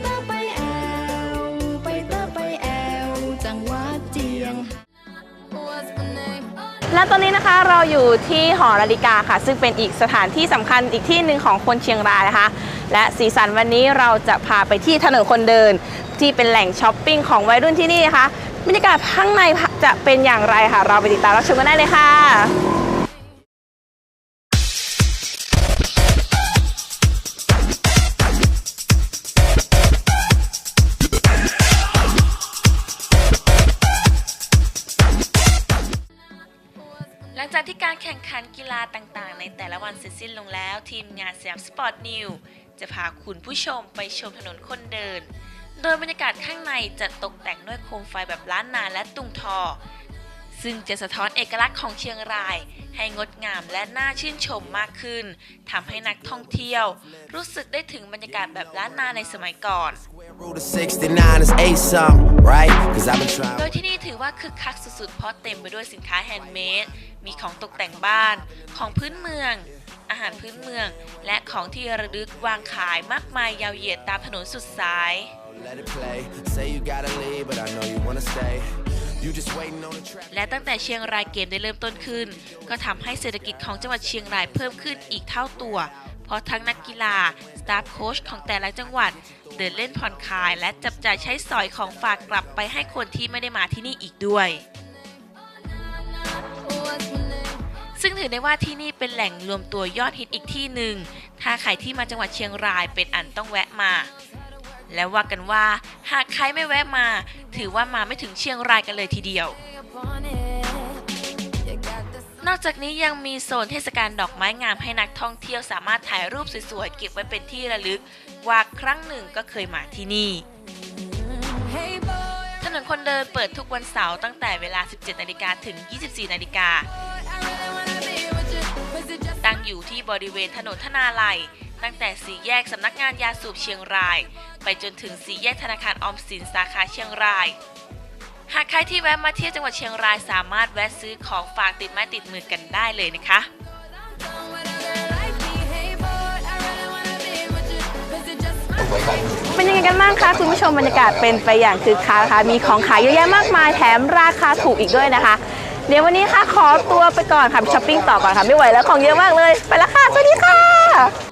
เตอไปแอว ไปเตอไปแอว จังหวัดเจียง และตอนนี้นะคะเราอยู่ที่หอนาฬิกาค่ะ ซึ่งเป็นอีกสถานที่สำคัญอีกที่หนึ่งของคนเชียงรายนะคะ และสีสันวันนี้เราจะพาไปที่ถนนคนเดิน ที่เป็นแหล่งช้อปปิ้งของวัยรุ่นที่นี่นะคะบรรยากาศข้างในจะเป็นอย่างไรค่ะ เราไปติดตามรับชมกันได้เลยค่ะ หลังจากที่การแข่งขันกีฬาต่างๆ ในแต่ละวันเสร็จสิ้นลงแล้ว ทีมงานสยามสปอร์ตนิวจะพาคุณผู้ชมไปชมถนนคนเดิน โดยบรรยากาศข้างในจะตกแต่งด้วยโคมไฟแบบล้านนาและตุงทอ ซึ่งจะสะท้อนเอกลักษณ์ของเชียงราย ให้งดงามและน่าชื่นชมมากขึ้นทำให้นักท่องเที่ยว รู้สึกได้ถึงบรรยากาศแบบล้านนาในสมัยก่อน โดย ว่าคึกคักสุดๆ เพราะเต็มไปด้วยสินค้าแฮนด์เมด มีของตกแต่งบ้าน ของพื้นเมือง อาหารพื้นเมือง และของที่ระลึกวางขายมากมายยาวเหยียดตามถนนสุดสาย Let it play. Say you gotta leave, but I know you wanna stay. You just waiting on the track. และตั้งแต่เชียงรายเกมได้เริ่มต้นขึ้น ก็ทำให้เศรษฐกิจของจังหวัดเชียงรายเพิ่มขึ้นอีกเท่าตัว เพราะทั้งนักกีฬาสตาฟโค้ชของแต่ละจังหวัด เดินเล่นผ่อนคลาย และจับจ่ายใช้สอยของฝากกลับไปให้คนที่ไม่ได้มาที่นี่อีกด้วย ซึ่งถือได้ว่าที่นี่เป็นแหล่งรวมตัวยอดฮิตอีกที่หนึ่ง ถ้าใครที่มาจังหวัดเชียงรายเป็นอันต้องแวะมา และว่ากันว่าหากใครไม่แวะมา ถือว่ามาไม่ถึงเชียงรายกันเลยทีเดียว อกจากนี้ยังมีโซนเทศกาลดอกไม้งามให้นักท่องเที่ยวสามารถถ่ายรูปสวยๆเก็บไว้เป็นที่ระลึก ว่าครั้งหนึ่งก็เคยมาที่นี่ Hey boy, ถนนคนเดินเปิดทุกวันเสาร์ตั้งแต่เวลา 17 นาฬิกาถึง 24 นาฬิกา I really wanna be with you. Was it just ตั้งอยู่ที่บริเวณถนนธนาลัย ตั้งแต่สี่แยกสำนักงานยาสูบเชียงราย ไปจนถึงสี่แยกธนาคารออมสินสาขาเชียงรายหากใครที่แวะมาเที่ยวจังหวัดเชียงรายสามารถแวะซื้อของฝากติดไม้ติดมือกันได้เลยนะคะเป็นยังไงกันบ้างคะคุณผู้ชมบรรยากาศเป็นไปอย่างคึกคักนะคะมีของขายเยอะแยะมากมายแถมราคาถูกอีกด้วยนะคะ เดี๋ยววันนี้ค่ะขอตัวไปก่อนค่ะช้อปปิ้งต่อก่อนค่ะไม่ไหวแล้วของเยอะมากเลย ไปแล้วค่ะ สวัสดีค่ะ